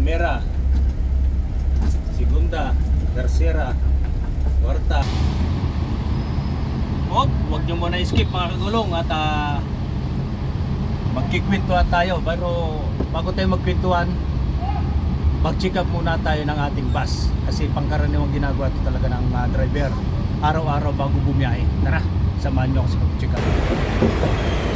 Primera, Segunda, Tercera, Cuarta. Huwag, huwag nyo muna skip mga kagulong at ah, magkikwentuhan tayo. Pero bago tayo magkwentuhan, mag-check up muna tayo ng ating bus. Kasi pangkaraniwang ginagawa ito talaga ng ah, driver. Araw-araw bago bumiyahe. Tara, samahan nyo ako sa pag-check up.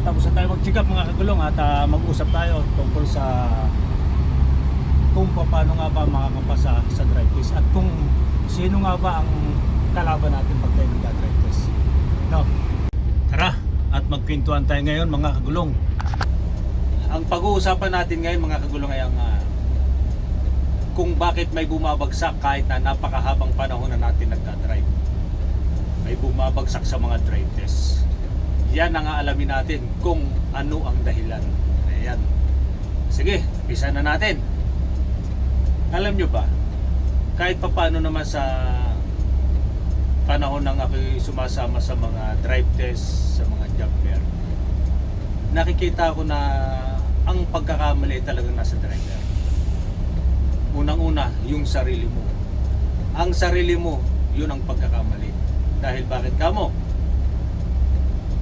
Tapos na tayo mag-check mga kagulong at ah, mag-usap tayo tungkol sa kung paano nga ba makakapasa sa drive test at kung sino nga ba ang kalaban natin pag tayo nag-drive test. No? Tara, at magkwentuhan tayo ngayon mga kagulong. Ang pag-uusapan natin ngayon mga kagulong ay ang ah, kung bakit may bumabagsak kahit na napakahabang panahon na natin nagka-drive. May bumabagsak sa mga drive tests yan ang aalamin natin kung ano ang dahilan. Ayan. Sige, pisa na natin. Alam nyo ba, kahit papano naman sa panahon nang ako'y sumasama sa mga drive test, sa mga job fair, nakikita ko na ang pagkakamali talagang nasa driver. Unang-una, yung sarili mo. Ang sarili mo, yun ang pagkakamali. Dahil bakit kamo?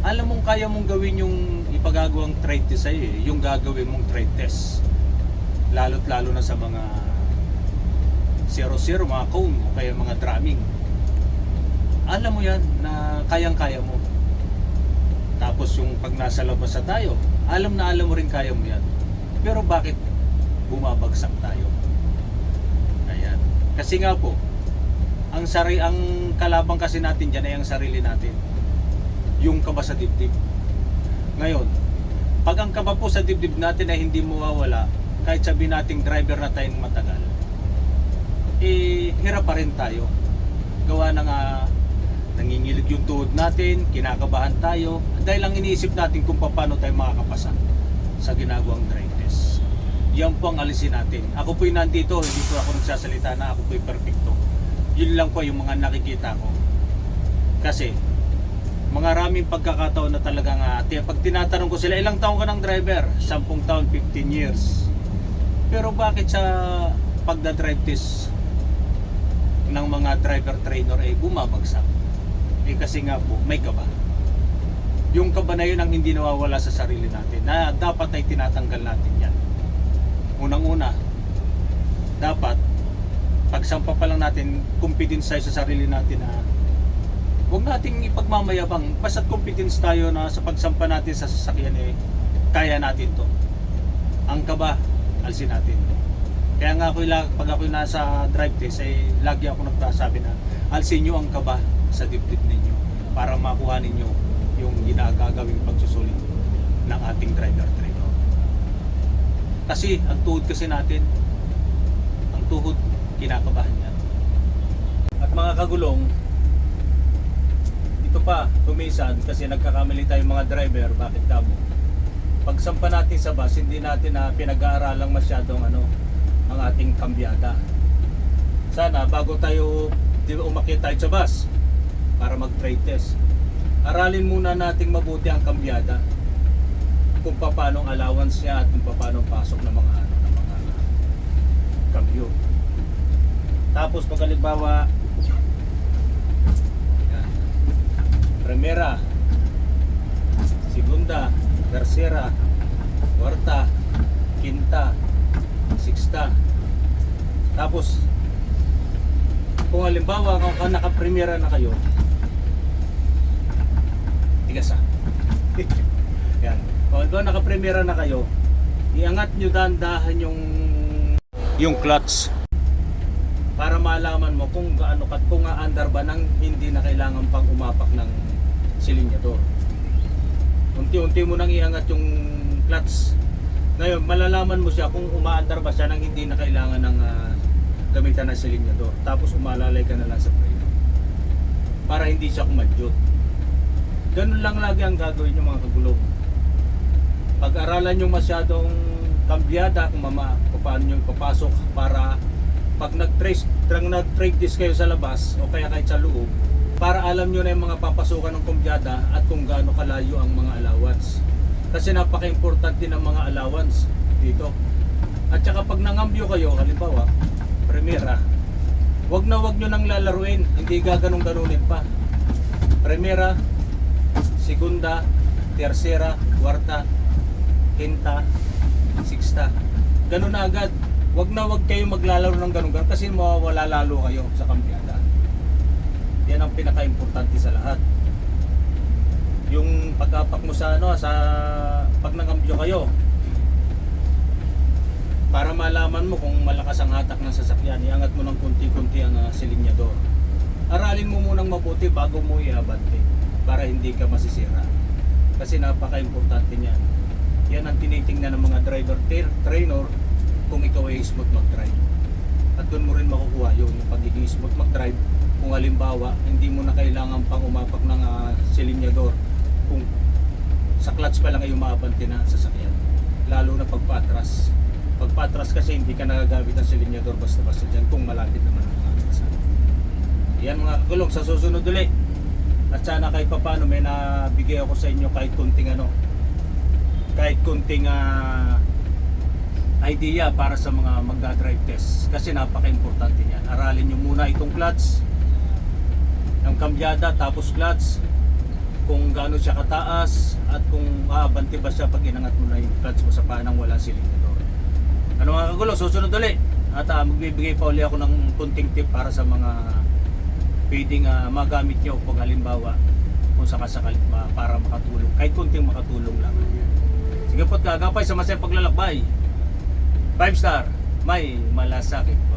Alam mong kaya mong gawin yung ipagagawang trade test sa'yo eh, yung gagawin mong trade test. Lalo't lalo na sa mga 0-0, mga cone, o kaya mga drumming. Alam mo yan na kayang-kaya mo. Tapos yung pag nasa labas na tayo, alam na alam mo rin kaya mo yan. Pero bakit bumabagsak tayo? Ayan. Kasi nga po, ang sari ang kalabang kasi natin diyan ay ang sarili natin yung kaba sa dibdib. Ngayon, pag ang kaba po sa dibdib natin ay hindi mawawala, kahit sabi nating driver na tayong matagal, eh, hirap pa rin tayo. Gawa na nga, nangingilig yung tuhod natin, kinakabahan tayo, dahil lang iniisip natin kung paano tayo makakapasa sa ginagawang drive test. Yan po ang alisin natin. Ako po'y nandito, hindi po ako nagsasalita na ako po'y perfecto. Yun lang po yung mga nakikita ko. Kasi, mga raming pagkakataon na talagang uh, pag tinatanong ko sila ilang taon ka ng driver? 10 taon 15 years. Pero bakit sa pagda-drive test ng mga driver trainer ay bumabagsak? Eh kasi nga po may kaba. Yung kaba na yun ang hindi nawawala sa sarili natin na dapat ay tinatanggal natin yan. Unang una dapat pagsampa pa lang natin confidence sa sarili natin na huwag nating ipagmamayabang. Basta't competence tayo na sa pagsampa natin sa sasakyan eh kaya natin to. Ang kaba alsin natin. Kaya nga ako pag ako nasa drive test ay lagi ako nagsasabi na alsin nyo ang kaba sa dibdib ninyo para makuha ninyo yung ginagagawing pagsusulit ng ating driver trainer kasi ang tuhod kasi natin ang tuhod kinakabahan yan at mga kagulong ito pa, tumisan kasi nagkakamali tayo mga driver, bakit kamo? Pagsampa natin sa bus, hindi natin na pinag-aaralang masyadong ano, ang ating kambyada. Sana bago tayo di ba, umakyat tayo sa bus para mag-trade test, aralin muna nating mabuti ang kambyada kung paano allowance niya at kung paano pasok ng mga ano ng mga kambyo. Tapos pag halimbawa Primera, Segunda, Tercera, Cuarta, Quinta, Sixta. Tapos, kung halimbawa kung ka naka-primera na kayo, tigas ah. Yan. Kung halimbawa naka-primera na kayo, iangat nyo dahan-dahan yung yung clutch para malaman mo kung gaano kat kung aandar ba nang hindi na kailangan pang umapak ng silinyador. Unti-unti mo nang iangat yung clutch. Ngayon, malalaman mo siya kung umaandar ba siya nang hindi na kailangan ng ah, gamitan ng silinyador. Tapos umalalay ka na lang sa preno. Para hindi siya kumadyot. Ganun lang lagi ang gagawin yung mga kagulong. Pag-aralan nyo masyadong kambyada kung mama, paano nyo ipapasok para pag nag-trace, trang nag-trade this kayo sa labas o kaya kahit sa loob, para alam nyo na yung mga papasukan ng kumbyada at kung gaano kalayo ang mga allowance. Kasi napaka-importante ng mga allowance dito. At saka pag nangambyo kayo, halimbawa, primera, wag na wag nyo nang lalaruin, hindi gaganong-ganunin pa. Primera, segunda, tercera, kwarta, quinta, sixta. Ganun na agad. Wag na wag kayo maglalaro ng ganun ganun kasi mawawala lalo kayo sa kampiada. Yan ang pinaka-importante sa lahat. Yung pag-apak mo sa ano, sa pag nangambyo kayo, para malaman mo kung malakas ang hatak ng sasakyan, iangat mo ng kunti-kunti ang uh, silinyador. Aralin mo munang mabuti bago mo iabante para hindi ka masisira. Kasi napaka-importante niyan. Yan ang tinitingnan ng mga driver tra- trainer kung ikaw ay smooth mag-drive. At doon mo rin makukuha yun, yung pagiging smooth mag-drive. Kung halimbawa, hindi mo na kailangan pang umapak ng uh, silinyador kung sa clutch pa lang ay umaabante na ang sasakyan. Lalo na pagpatras. Pagpatras kasi hindi ka nagagamit ng silinyador basta-basta dyan kung malapit naman ang mga kalsada. Yan mga kagulong, sa susunod ulit. At sana kahit papano may nabigay ako sa inyo kahit kunting ano, kahit kunting ah, idea para sa mga magda-drive test kasi napaka-importante niyan. Aralin nyo muna itong clutch kambyada tapos clutch kung gaano siya kataas at kung aabante ba siya pag inangat mo na yung clutch mo sa panang wala silindador. Ano mga kagulo, susunod ulit. At ah, magbibigay pa uli ako ng kunting tip para sa mga pwedeng ah, magamit nyo pag halimbawa kung sakasakali ma- para makatulong. Kahit kunting makatulong lang. Sige po't gagapay sa masayang paglalakbay. 5 star, may malasakit.